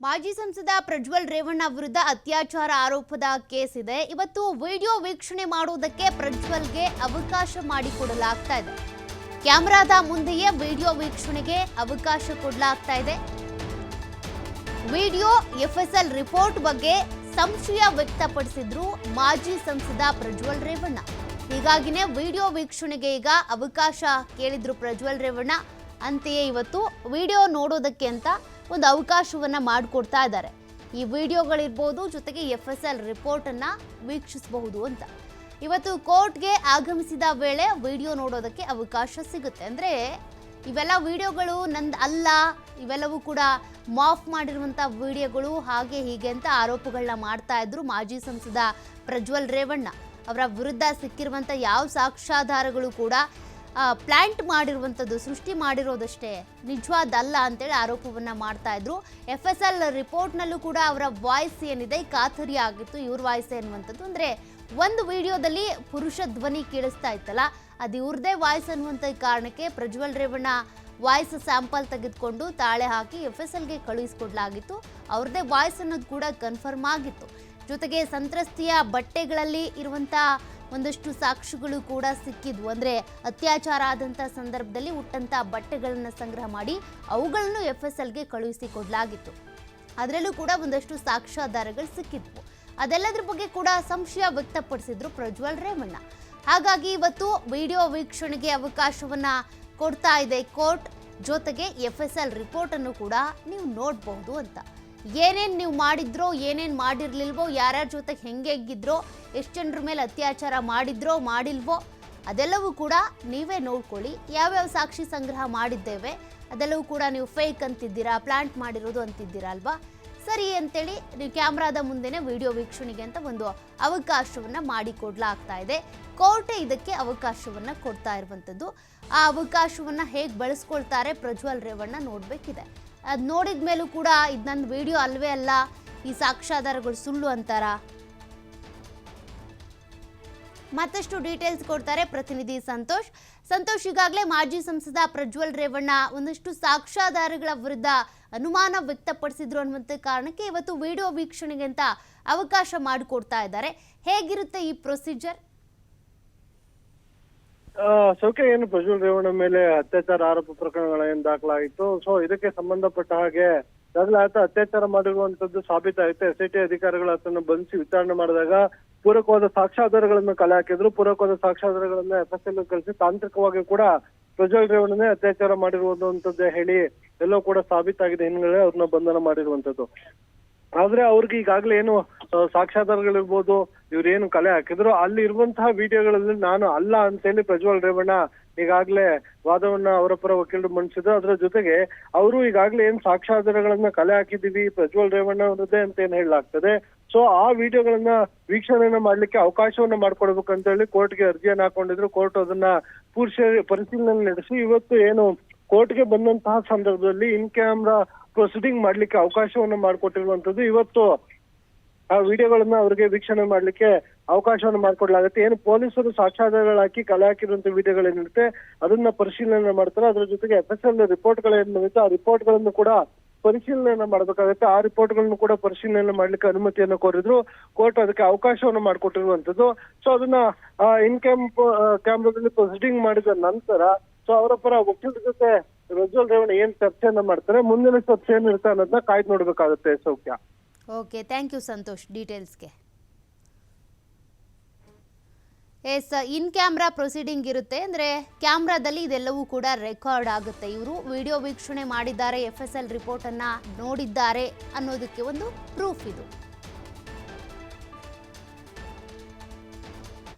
ಮಾಜಿ ಸಂಸದ ಪ್ರಜ್ವಲ್ ರೇವಣ್ಣ ವಿರುದ್ಧ ಅತ್ಯಾಚಾರ ಆರೋಪದ ಕೇಸ್ ಇದೆ. ಇವತ್ತು ವಿಡಿಯೋ ವೀಕ್ಷಣೆ ಮಾಡುವುದಕ್ಕೆ ಪ್ರಜ್ವಲ್ಗೆ ಅವಕಾಶ ಮಾಡಿಕೊಡಲಾಗ್ತಾ ಇದೆ. ಕ್ಯಾಮೆರಾದ ಮುಂದೆಯೇ ವಿಡಿಯೋ ವೀಕ್ಷಣೆಗೆ ಅವಕಾಶ ಕೊಡಲಾಗ್ತಾ ಇದೆ. ವಿಡಿಯೋ ಎಫ್ಎಸ್ಎಲ್ ರಿಪೋರ್ಟ್ ಬಗ್ಗೆ ಸಂಶಯ ವ್ಯಕ್ತಪಡಿಸಿದ್ರು ಮಾಜಿ ಸಂಸದ ಪ್ರಜ್ವಲ್ ರೇವಣ್ಣ. ಹೀಗಾಗಿನೇ ವಿಡಿಯೋ ವೀಕ್ಷಣೆಗೆ ಈಗ ಅವಕಾಶ ಕೇಳಿದ್ರು ಪ್ರಜ್ವಲ್ ರೇವಣ್ಣ. ಅಂತೆಯೇ ಇವತ್ತು ವಿಡಿಯೋ ನೋಡೋದಕ್ಕೆ ಅಂತ ಒಂದು ಅವಕಾಶವನ್ನ ಮಾಡಿಕೊಡ್ತಾ ಇದ್ದಾರೆ. ಈ ವಿಡಿಯೋಗಳಿರ್ಬೋದು, ಜೊತೆಗೆ ಎಫ್ ಎಸ್ ಎಲ್ ರಿಪೋರ್ಟನ್ನು ವೀಕ್ಷಿಸಬಹುದು ಅಂತ. ಇವತ್ತು ಕೋರ್ಟ್ಗೆ ಆಗಮಿಸಿದ ವೇಳೆ ವಿಡಿಯೋ ನೋಡೋದಕ್ಕೆ ಅವಕಾಶ ಸಿಗುತ್ತೆ. ಅಂದರೆ ಇವೆಲ್ಲ ವಿಡಿಯೋಗಳು ನಂದು ಅಲ್ಲ, ಇವೆಲ್ಲವೂ ಕೂಡ ಮಾಫ್ ಮಾಡಿರುವಂಥ ವಿಡಿಯೋಗಳು, ಹಾಗೆ ಹೀಗೆ ಅಂತ ಆರೋಪಗಳನ್ನ ಮಾಡ್ತಾ ಇದ್ರು ಮಾಜಿ ಸಂಸದ ಪ್ರಜ್ವಲ್ ರೇವಣ್ಣ. ಅವರ ವಿರುದ್ಧ ಸಿಕ್ಕಿರುವಂಥ ಯಾವ ಸಾಕ್ಷ್ಯಾಧಾರಗಳು ಕೂಡ ಪ್ಲಾಂಟ್ ಮಾಡಿರುವಂಥದ್ದು, ಸೃಷ್ಟಿ ಮಾಡಿರೋದಷ್ಟೇ ನಿಜವಾದಲ್ಲ ಅಂತೇಳಿ ಆರೋಪವನ್ನು ಮಾಡ್ತಾ ಇದ್ರು. ಎಫ್ ಎಸ್ ಎಲ್ ರಿಪೋರ್ಟ್ನಲ್ಲೂ ಕೂಡ ಅವರ ವಾಯ್ಸ್ ಏನಿದೆ ಖಾತರಿ ಆಗಿತ್ತು, ಇವ್ರ ವಾಯ್ಸ್ ಎನ್ನುವಂಥದ್ದು. ಅಂದರೆ ಒಂದು ವಿಡಿಯೋದಲ್ಲಿ ಪುರುಷ ಧ್ವನಿ ಕೇಳಿಸ್ತಾ ಇತ್ತಲ್ಲ, ಅದು ಇವ್ರದೇ ವಾಯ್ಸ್ ಅನ್ನುವಂಥ ಕಾರಣಕ್ಕೆ ಪ್ರಜ್ವಲ್ ರೇವಣ್ಣ ವಾಯ್ಸ್ ಸ್ಯಾಂಪಲ್ ತೆಗೆದುಕೊಂಡು ತಾಳೆ ಹಾಕಿ ಎಫ್ ಎಸ್ ಎಲ್ಗೆ ಕಳುಹಿಸಿಕೊಡ್ಲಾಗಿತ್ತು. ಅವ್ರದ್ದೇ ವಾಯ್ಸ್ ಅನ್ನೋದು ಕೂಡ ಕನ್ಫರ್ಮ್ ಆಗಿತ್ತು. ಜೊತೆಗೆ ಸಂತ್ರಸ್ತೆಯ ಬಟ್ಟೆಗಳಲ್ಲಿ ಇರುವಂಥ ಒಂದಷ್ಟು ಸಾಕ್ಷಿಗಳು ಕೂಡ ಸಿಕ್ಕಿದ್ವು. ಅಂದರೆ ಅತ್ಯಾಚಾರ ಆದಂಥ ಸಂದರ್ಭದಲ್ಲಿ ಉಟ್ಟಂಥ ಬಟ್ಟೆಗಳನ್ನು ಸಂಗ್ರಹ ಮಾಡಿ ಅವುಗಳನ್ನು ಎಫ್ ಎಸ್ ಎಲ್ಗೆ ಕಳುಹಿಸಿ ಕೊಡಲಾಗಿತ್ತು. ಅದರಲ್ಲೂ ಕೂಡ ಒಂದಷ್ಟು ಸಾಕ್ಷ್ಯಾಧಾರಗಳು ಸಿಕ್ಕಿದ್ವು. ಅದೆಲ್ಲದ್ರ ಬಗ್ಗೆ ಕೂಡ ಸಂಶಯ ವ್ಯಕ್ತಪಡಿಸಿದ್ರು ಪ್ರಜ್ವಲ್ ರೇವಣ್ಣ. ಹಾಗಾಗಿ ಇವತ್ತು ವಿಡಿಯೋ ವೀಕ್ಷಣೆಗೆ ಅವಕಾಶವನ್ನ ಕೊಡ್ತಾ ಇದೆ ಕೋರ್ಟ್. ಜೊತೆಗೆ ಎಫ್ ಎಸ್ ಎಲ್ ರಿಪೋರ್ಟನ್ನು ಕೂಡ ನೀವು ನೋಡಬಹುದು ಅಂತ. ಏನೇನು ನೀವು ಮಾಡಿದ್ರೋ, ಏನೇನು ಮಾಡಿರ್ಲಿಲ್ವೋ ಯಾರ್ಯಾರ ಜೊತೆ ಹೆಂಗೆ ಹೆಂಗಿದ್ರೋ ಎಷ್ಟು ಜನರ ಮೇಲೆ ಅತ್ಯಾಚಾರ ಮಾಡಿದ್ರೋ, ಮಾಡಿಲ್ವೋ, ಅದೆಲ್ಲವೂ ಕೂಡ ನೀವೇ ನೋಡ್ಕೊಳ್ಳಿ. ಯಾವ್ಯಾವ ಸಾಕ್ಷಿ ಸಂಗ್ರಹ ಮಾಡಿದ್ದೇವೆ, ಅದೆಲ್ಲವೂ ಕೂಡ ನೀವು ಫೇಕ್ ಅಂತಿದ್ದೀರಾ ಪ್ಲಾಂಟ್ ಮಾಡಿರೋದು ಅಂತಿದ್ದೀರಾ ಅಲ್ವಾ? ಸರಿ ಅಂತೇಳಿ ನೀವು ಕ್ಯಾಮ್ರಾದ ಮುಂದೆನೆ ವಿಡಿಯೋ ವೀಕ್ಷಣೆಗೆ ಅಂತ ಒಂದು ಅವಕಾಶವನ್ನು ಮಾಡಿಕೊಡ್ಲಾಗ್ತಾ ಇದೆ. ಕೋರ್ಟೇ ಇದಕ್ಕೆ ಅವಕಾಶವನ್ನು ಕೊಡ್ತಾ ಇರುವಂಥದ್ದು. ಆ ಅವಕಾಶವನ್ನು ಹೇಗೆ ಬಳಸ್ಕೊಳ್ತಾರೆ ಪ್ರಜ್ವಲ್ ರೇವಣ್ಣ ನೋಡ್ಬೇಕಿದೆ. ಅದು ನೋಡಿದ ಮೇಲೂ ಕೂಡ ಇದು ನನ್ನ ವಿಡಿಯೋ ಅಲ್ವೇ ಅಲ್ಲ, ಈ ಸಾಕ್ಷ್ಯಾಧಾರಗಳು ಸುಳ್ಳು ಅಂತಾರ. ಮತ್ತಷ್ಟು ಡೀಟೇಲ್ಸ್ ಕೊಡ್ತಾರೆ ಪ್ರತಿನಿಧಿ ಸಂತೋಷ್. ಸಂತೋಷ್, ಈಗಾಗಲೇ ಮಾಜಿ ಸಂಸದ ಪ್ರಜ್ವಲ್ ರೇವಣ್ಣ ಒಂದಷ್ಟು ಸಾಕ್ಷ್ಯಾಧಾರಗಳ ವಿರುದ್ಧ ಅನುಮಾನ ವ್ಯಕ್ತಪಡಿಸಿದ್ರು ಅನ್ನುವಂಥ ಕಾರಣಕ್ಕೆ ಇವತ್ತು ವಿಡಿಯೋ ವೀಕ್ಷಣೆಗೆ ಅಂತ ಅವಕಾಶ ಮಾಡಿಕೊಡ್ತಾ ಇದ್ದಾರೆ. ಹೇಗಿರುತ್ತೆ ಈ ಪ್ರೊಸೀಜರ್? ಸೌಖ್ಯ ಏನು ಪ್ರಜ್ವಲ್ ರೇವಣ್ಣ ಮೇಲೆ ಅತ್ಯಾಚಾರ ಆರೋಪ ಪ್ರಕರಣಗಳ ಏನ್ ದಾಖಲಾಗಿತ್ತು ಸೊ ಇದಕ್ಕೆ ಸಂಬಂಧಪಟ್ಟ ಹಾಗೆ ಈಗಾಗಲೇ ಆತ ಅತ್ಯಾಚಾರ ಮಾಡಿರುವಂತದ್ದು ಸಾಬೀತಾಯಿತು ಎಸ್ ಐ ಟಿ ಅಧಿಕಾರಿಗಳು ಆತನ ಬಂಧಿಸಿ ವಿಚಾರಣೆ ಮಾಡಿದಾಗ ಪೂರಕವಾದ ಸಾಕ್ಷ್ಯಾಧಾರಗಳನ್ನು ಕಲೆ ಹಾಕಿದ್ರು. ಪೂರಕವಾದ ಸಾಕ್ಷ್ಯಾಧಾರಗಳನ್ನ ಎಫ್ ಎಸ್ ಎಲ್ ಕಳಿಸಿ ತಾಂತ್ರಿಕವಾಗಿ ಕೂಡ ಪ್ರಜ್ವಲ್ ರೇವಣ್ಣನೇ ಅತ್ಯಾಚಾರ ಮಾಡಿರುವಂತದ್ದೇ ಹೇಳಿ ಎಲ್ಲೋ ಕೂಡ ಸಾಬೀತಾಗಿದೆ. ಹಿನ್ನೆಲೆ ಅವ್ರನ್ನ ಬಂಧನ ಮಾಡಿರುವಂತದ್ದು ಆದ್ರೆ ಅವ್ರಿಗೆ ಈಗಾಗಲೇ ಏನು ಸಾಕ್ಷ್ಯಾಧಾರಗಳಿರ್ಬೋದು ಇವ್ರೇನು ಕಲೆ ಹಾಕಿದ್ರು, ಅಲ್ಲಿ ಇರುವಂತಹ ವಿಡಿಯೋಗಳಲ್ಲಿ ನಾನು ಅಲ್ಲ ಅಂತೇಳಿ ಪ್ರಜ್ವಲ್ ರೇವಣ್ಣ ಈಗಾಗಲೇ ವಾದವನ್ನ ಅವರ ಪರ ವಕೀಲರು ಮಂಡಿಸಿದ್ರು. ಅದರ ಜೊತೆಗೆ ಅವರು ಈಗಾಗಲೇ ಏನ್ ಸಾಕ್ಷ್ಯಾಧಾರಗಳನ್ನ ಕಲೆ ಹಾಕಿದೀವಿ ಪ್ರಜ್ವಲ್ ರೇವಣ್ಣ ಅವರದ್ದೇ ಅಂತ ಏನ್ ಹೇಳಲಾಗ್ತದೆ. ಸೊ ಆ ವಿಡಿಯೋಗಳನ್ನ ವೀಕ್ಷಣೆಯನ್ನ ಮಾಡ್ಲಿಕ್ಕೆ ಅವಕಾಶವನ್ನ ಮಾಡ್ಕೊಡ್ಬೇಕು ಅಂತ ಹೇಳಿ ಕೋರ್ಟ್ಗೆ ಅರ್ಜಿಯನ್ನ ಹಾಕೊಂಡಿದ್ರು. ಕೋರ್ಟ್ ಅದನ್ನ ಪುರುಷ ಪರಿಶೀಲನೆ ನಡೆಸಿ ಇವತ್ತು ಏನು ಕೋರ್ಟ್ಗೆ ಬಂದಂತಹ ಸಂದರ್ಭದಲ್ಲಿ ಇನ್ ಕ್ಯಾಮ್ರಾ ಪ್ರೊಸೀಡಿಂಗ್ ಮಾಡ್ಲಿಕ್ಕೆ ಅವಕಾಶವನ್ನ ಮಾಡಿಕೊಟ್ಟಿರುವಂತದ್ದು ಇವತ್ತು ಆ ವಿಡಿಯೋಗಳನ್ನ ಅವರಿಗೆ ವೀಕ್ಷಣೆ ಮಾಡ್ಲಿಕ್ಕೆ ಅವಕಾಶವನ್ನು ಮಾಡಿಕೊಡ್ಲಾಗುತ್ತೆ. ಏನು ಪೊಲೀಸರು ಸಾಕ್ಷ್ಯಾಧಾರಗಳು ಹಾಕಿ ಕಲೆ ಹಾಕಿರುವಂತ ವಿಡಿಯೋಗಳೇನಿರುತ್ತೆ ಅದನ್ನ ಪರಿಶೀಲನೆ ಮಾಡ್ತಾರೆ. ಅದ್ರ ಜೊತೆಗೆ ಎಫ್ ಎಸ್ ಎಲ್ ರಿಪೋರ್ಟ್ಗಳೇನಿರುತ್ತೆ ಆ ರಿಪೋರ್ಟ್ಗಳನ್ನು ಕೂಡ ಪರಿಶೀಲನೆಯನ್ನ ಮಾಡಬೇಕಾಗುತ್ತೆ. ಆ ರಿಪೋರ್ಟ್ಗಳನ್ನು ಕೂಡ ಪರಿಶೀಲನೆ ಮಾಡ್ಲಿಕ್ಕೆ ಅನುಮತಿಯನ್ನು ಕೋರಿದ್ರು. ಕೋರ್ಟ್ ಅದಕ್ಕೆ ಅವಕಾಶವನ್ನು ಮಾಡಿಕೊಟ್ಟಿರುವಂತದ್ದು ಸೊ ಅದನ್ನ ಇನ್ ಕ್ಯಾಂಪ್ ಕ್ಯಾಮ್ರಾದಲ್ಲಿ ಪ್ರೊಸೀಡಿಂಗ್ ಮಾಡಿದ ನಂತರ ಸೊ ಅವರ ಪರ ವಕೀಲರ ಜೊತೆ ಪ್ರಜ್ವಲ್ ರೇವಣ್ ಏನ್ ಚರ್ಚೆಯನ್ನ ಮಾಡ್ತಾರೆ? ಮುಂದಿನ ಚರ್ಚೆ ಏನಿರುತ್ತೆ ಅನ್ನೋದನ್ನ ಕಾಯ್ದು ನೋಡ್ಬೇಕಾಗುತ್ತೆ ಸೌಖ್ಯ ಓಕೆ ಥ್ಯಾಂಕ್ ಯು ಸಂತೋಷ್ ಡೀಟೇಲ್ಸ್ಗೆ ಎಸ್ ಇನ್ ಕ್ಯಾಮ್ರಾ ಪ್ರೊಸೀಡಿಂಗ್ ಇರುತ್ತೆ. ಅಂದರೆ ಕ್ಯಾಮ್ರಾದಲ್ಲಿ ಇದೆಲ್ಲವೂ ಕೂಡ ರೆಕಾರ್ಡ್ ಆಗುತ್ತೆ. ಇವರು ವಿಡಿಯೋ ವೀಕ್ಷಣೆ ಮಾಡಿದ್ದಾರೆ ಎಫ್ ಎಸ್ ಎಲ್ ರಿಪೋರ್ಟನ್ನು ನೋಡಿದ್ದಾರೆ ಅನ್ನೋದಕ್ಕೆ ಒಂದು ಪ್ರೂಫ್ ಇದು.